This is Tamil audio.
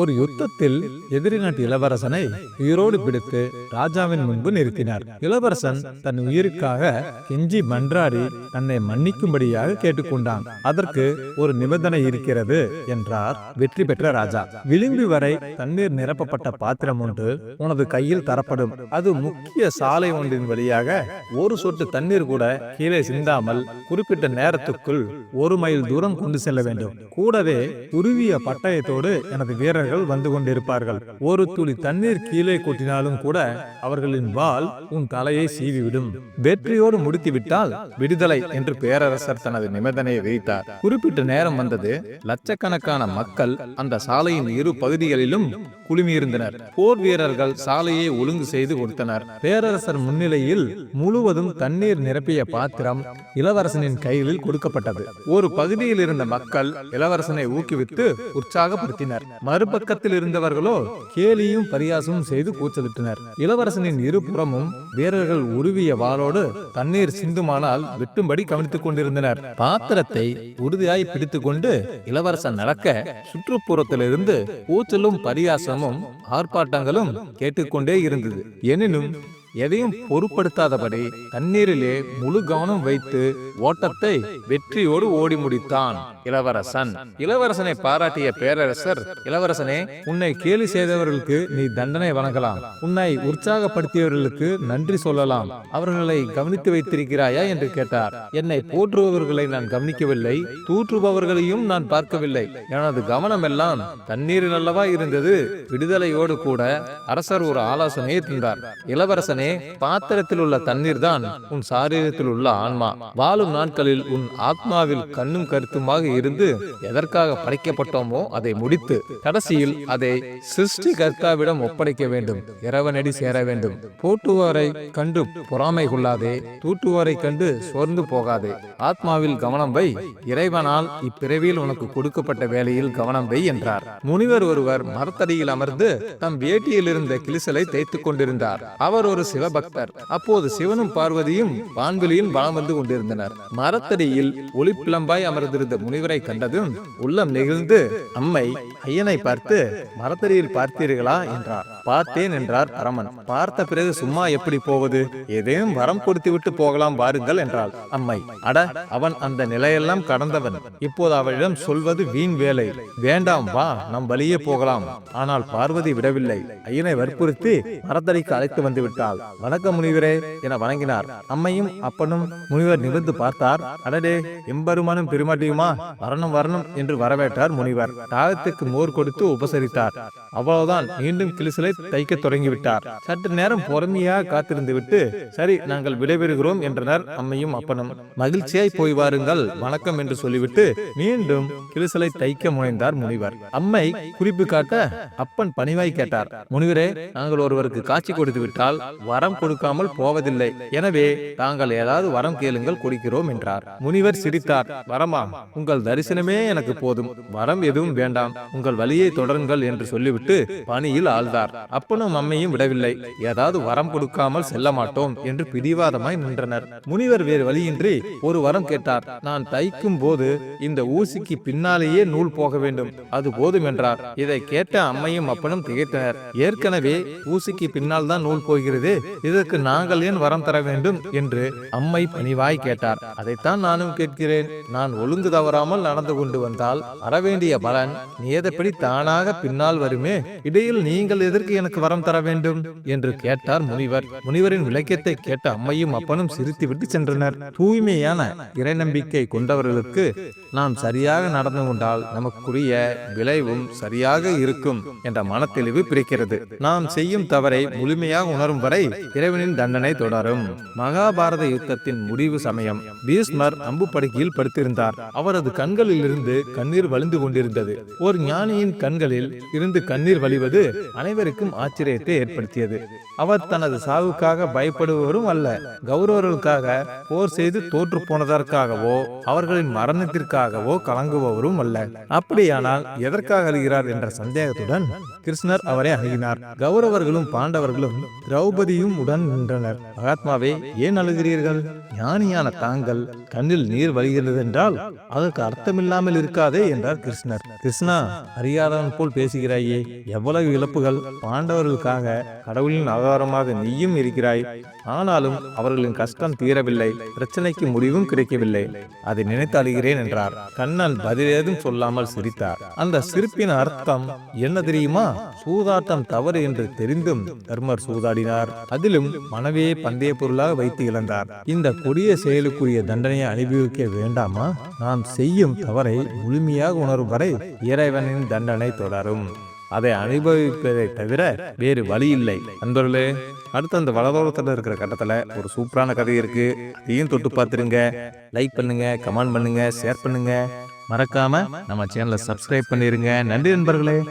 ஒரு யுத்தத்தில் எதிரி நாட்டு இளவரசனை உயிரோடு பிடித்து ராஜாவின் முன்பு நிறுத்தினார். இளவரசன் தன் உயிருக்காக கெஞ்சி மன்றாடி தன்னை மன்னிக்கும்படியாக கேட்டுக்கொண்டான். அதற்கு ஒரு நிபந்தனை இருக்கிறது என்றார் வெற்றி பெற்ற ராஜா. விளிம்பு வரை தண்ணீர் நிரப்பப்பட்ட பாத்திரம் ஒன்று உனது கையில் தரப்படும். அது முக்கிய சாலை ஒன்றின் வழியாக ஒரு சொட்டு தண்ணீர் கூட கீழே சிந்தாமல் குறிப்பிட்ட நேரத்துக்குள் ஒரு மைல் தூரம் கொண்டு செல்ல வேண்டும். கூடவே துருவிய பட்டயத்தோடு எனது வீரர் வீரர்கள் வந்து கொண்டிருப்பார்கள். ஒரு துளி தண்ணீர் கீழே கொட்டினாலும் கூட அவர்களின் வாள் உன் தலையை சீவிவிடும். வெற்றியோடு முடித்துவிட்டால் விடுதலை என்று பேரரசர் தனது நிபந்தனையை விதித்தார். குறிப்பிட்ட நேரம் வந்தது. லட்சக்கணக்கான மக்கள் அந்த சாலையின் இரு பகுதிகளிலும் குழுமியிருந்தனர். போர் வீரர்கள் சாலையை ஒழுங்கு செய்து கொடுத்தனர். பேரரசர் முன்னிலையில் முழுவதும் தண்ணீர் நிரப்பிய பாத்திரம் இளவரசனின் கையில் கொடுக்கப்பட்டது. ஒரு பகுதியில் இருந்த மக்கள் இளவரசனை ஊக்குவித்து உற்சாகப்படுத்தினர். மறுபக்கத்தில் இருந்தவர்களோ கேலியும் பரியாசமும் செய்து கூச்சலிட்டனர். இளவரசனின் இருபுறமும் வீரர்கள் உருவிய வாளோடு தண்ணீர் சிந்துமானால் வெட்டும்படி கவனித்துக் கொண்டிருந்தனர். பாத்திரத்தை உறுதியாய் பிடித்துக் கொண்டு இளவரசன் நடக்க சுற்றுப்புறத்திலிருந்து கூச்சலும் பரியாசமும் ஆர்ப்பாட்டங்களும் கேட்டுக்கொண்டே இருந்தது. எனினும் எதையும் பொருட்படுத்தாதபடி தண்ணீரிலே முழு கவனம் வைத்து ஓட்டத்தை வெற்றியோடு ஓடி முடித்தான். இளவரசன். இளவரசனை பாராட்டிய பேரரசர் இளவரசனே உன்னை கேலி செய்தவர்களுக்கு நீ தண்டனை வழங்கலாம். உன்னை உற்சாகப்படுத்தியவர்களுக்கு நன்றி சொல்லலாம். அவர்களை கவனித்து வைத்திருக்கிறாயா? என்று கேட்டார். என்னை போற்றுபவர்களை நான் கவனிக்கவில்லை. தூற்றுபவர்களையும் நான் பார்க்கவில்லை. எனது கவனம் எல்லாம் தண்ணீரில் அல்லவா இருந்தது? விடுதலையோடு கூட அரசர் ஒரு ஆலோசனையை தந்தார். இளவரசனை பாத்திரத்தில் உள்ள தண்ணீர் தான் உன் சாரீரத்தில் உள்ள ஆன்மா. வாழும் நாட்களில் உன் ஆத்மாவில் கண்ணும் கருத்துமாக இருந்து எதற்காக படைக்கப்பட்டோமோ அதை முடித்து கடைசியில் அதை சிருஷ்டி கர்த்தாவிடம் ஒப்படைக்க வேண்டும். இறைவனடி சேர வேண்டும். போட்டுவாரை கண்டு பொறாமை கொள்ளாதே. தூட்டுவாரை கண்டு சோர்ந்து போகாதே. ஆத்மாவில் கவனம் வை. இறைவனால் இப்பிறவியில் உனக்கு கொடுக்கப்பட்ட வேலையில் கவனம் வை என்றார். முனிவர் ஒருவர் மரத்தடியில் அமர்ந்து தம் வேட்டியில் இருந்த கிளிசலை தேய்த்துக் கொண்டிருந்தார். அவர் ஒரு சிவபக்தர் அப்போது சிவனும் பார்வதியும் வான்வெளியில் வளம் வந்து கொண்டிருந்தனர். மரத்தடியில் ஒளிப்பிளம்பாய் அமர்ந்திருந்த முனிவரை கண்டதும் உள்ளம் நெகிழ்ந்து அம்மை ஐயனை பார்த்து மரத்தடியில் பார்த்தீர்களா? என்றார். பார்த்தேன் என்றார் பரமன் பார்த்த பிறகு சும்மா எப்படி போவது? ஏதேனும் வரம் கொடுத்து விட்டு போகலாம் பாருங்கள் என்றாள். அம்மை அட அவன் அந்த நிலையெல்லாம் கடந்தவன். இப்போது அவளிடம் சொல்வது வீண் வேலை. வேண்டாம் வா நம் வழியே போகலாம். ஆனால் பார்வதி விடவில்லை. ஐயனை வற்புறுத்தி மரத்தடிக்கு அழைத்து வந்து விட்டாள். வணக்கம் முனிவரே என வணங்கினார். அம்மையும் அப்பனும் முனிவர் நிமிர்ந்து பார்த்தார். அடடே எம்பெருமானும் பெருமாட்டியுமா வரணும் வரணும் என்று வரவேற்றார் முனிவர். தாகத்துக்கு மோர் கொடுத்து உபசரித்தார். அவ்வளவுதான் மீண்டும் கிளிசலை தைக்க தொடங்கிவிட்டார். சற்று நேரம் பொறுமையாக காத்திருந்து விட்டு சரி நாங்கள் விடைபெறுகிறோம் என்றனர் அம்மையும் அப்பனும். மகிழ்ச்சியாய் போய் வாருங்கள் வணக்கம் என்று சொல்லிவிட்டு மீண்டும் கிளிசலை தைக்க முனைந்தார் முனிவர். அம்மை குறிப்பு காட்ட அப்பன் பணிவாய் கேட்டார். முனிவரே நாங்கள் ஒருவருக்கு காட்சி கொடுத்து விட்டால் வரம் கொடுக்காமல் போவதில்லை. எனவே தாங்கள் ஏதாவது வரம் கேளுங்கள் கொடுக்கிறோம் என்றார். முனிவர் சிரித்தார் வரமா? உங்கள் தரிசனமே எனக்கு போதும். வரம் எதுவும் வேண்டாம். உங்கள் வழியை தொடருங்கள் என்று சொல்லிவிட்டு பணியில் ஆழ்ந்தார். அப்பனும் அம்மையும் விடவில்லை. ஏதாவது வரம் கொடுக்காமல் செல்ல மாட்டோம் என்று பிடிவாதமாய் நின்றனர். முனிவர் வேறு வழியின்றி ஒரு வரம் கேட்டார். நான் தைக்கும் போது இந்த ஊசிக்கு பின்னாலேயே நூல் போக வேண்டும். அது போதும் என்றார். இதை கேட்ட அம்மையும் அப்பனும் திகைத்தனர். ஏற்கனவே ஊசிக்கு பின்னால் தான் நூல் போகிறது இதற்கு நாங்கள் ஏன் வரம் தர வேண்டும் என்று அம்மை பணிவாய் கேட்டார். அதைத்தான் நானும் கேட்கிறேன். நான் ஒழுங்கு தவறாமல் நடந்து கொண்டு வந்தால் வரவேண்டிய பலன் நியதப்படி தானாக பின்னால் வருமே? இடையில் நீங்கள் எதற்கு எனக்கு வரம் தர வேண்டும்? என்று கேட்டார் முனிவர். முனிவரின் விளக்கத்தை கேட்ட அம்மையும் அப்பனும் சிரித்துவிட்டு சென்றனர். தூய்மையான இறை நம்பிக்கை கொண்டவர்களுக்கு நாம் சரியாக நடந்து கொண்டால் நமக்குரிய விளைவும் சரியாக இருக்கும் என்ற மனத்தெளிவு பிரிக்கிறது நாம் செய்யும் தவறை முழுமையாக உணரும் வரை இறைவனின் தண்டனை தொடரும். மகாபாரத யுத்தத்தின் முடிவு சமயம். பீஷ்மர் அம்புப்படுக்கையில் படுத்திருந்தார். அவரது கண்களில் இருந்து கண்ணீர் வழிந்து கொண்டிருந்தது. ஒரு ஞானியின் கண்களில் இருந்து கண்ணீர் வழிவது அனைவருக்கும் ஆச்சரியத்தை ஏற்படுத்தியது. அவர் தனது சாவுக்காக பயப்படுபவரும் அல்ல. கௌரவர்களுக்காக போர் செய்து தோற்று போனதற்காகவோ அவர்களின் மரணத்திற்காகவோ கலங்குபவரும் அல்ல. அப்படியானால் எதற்காக அழுகிறார் என்ற சந்தேகத்துடன் கிருஷ்ணர் அவரை அணுகினார். கௌரவர்களும் பாண்டவர்களும் திரௌபதி திரௌபதியும் உடன் நின்றனர். மகாத்மாவே ஏன் அழுகிறீர்கள்? ஞானியான தாங்கள் கண்ணில் நீர் வழிகிறது என்றால் அதற்கு அர்த்தமில்லாமல் இருக்காதே என்றார் கிருஷ்ணர். கிருஷ்ணா அறியாதவன் போல் பேசுகிறாயே எவ்வளவு இழப்புகள். பாண்டவர்களுக்காக கடவுளின் ஆதாரமாக நீயும் இருக்கிறாய். ஆனாலும் அவர்களின் கஷ்டம் தீரவில்லை பிரச்சனைக்கு முடிவும் கிடைக்கவில்லை. அதை நினைத்து அழுகிறேன் என்றார். கண்ணன் பதிலேதும் சொல்லாமல் சிரித்தார். அந்த சிரிப்பின் அர்த்தம் என்ன தெரியுமா? சூதாட்டம் தவறு என்று தெரிந்தும் தர்மர் சூதாடினார். அதிலும் மனைவியை பந்தய பொருளாக வைத்து இழந்தார். இந்த கொடிய செயலுக்குரிய தண்டனையை அனுபவிக்க வேண்டாமா? நாம் செய்யும் தவறை முழுமையாக உணரும் வரை இறைவனின் தண்டனை தொடரும். அதை அனுபவிப்பதை தவிர வேறு வழி இல்லை. நண்பர்களே அடுத்து அந்த வலதோரத்தில் இருக்கிற கட்டத்தில் ஒரு சூப்பரான கதை இருக்கு. அதையும் தொட்டு பார்த்துருங்க. லைக் பண்ணுங்க கமெண்ட் பண்ணுங்க ஷேர் பண்ணுங்க. மறக்காம நம்ம சேனலை சப்ஸ்கிரைப் பண்ணிருங்க. நன்றி நண்பர்களே.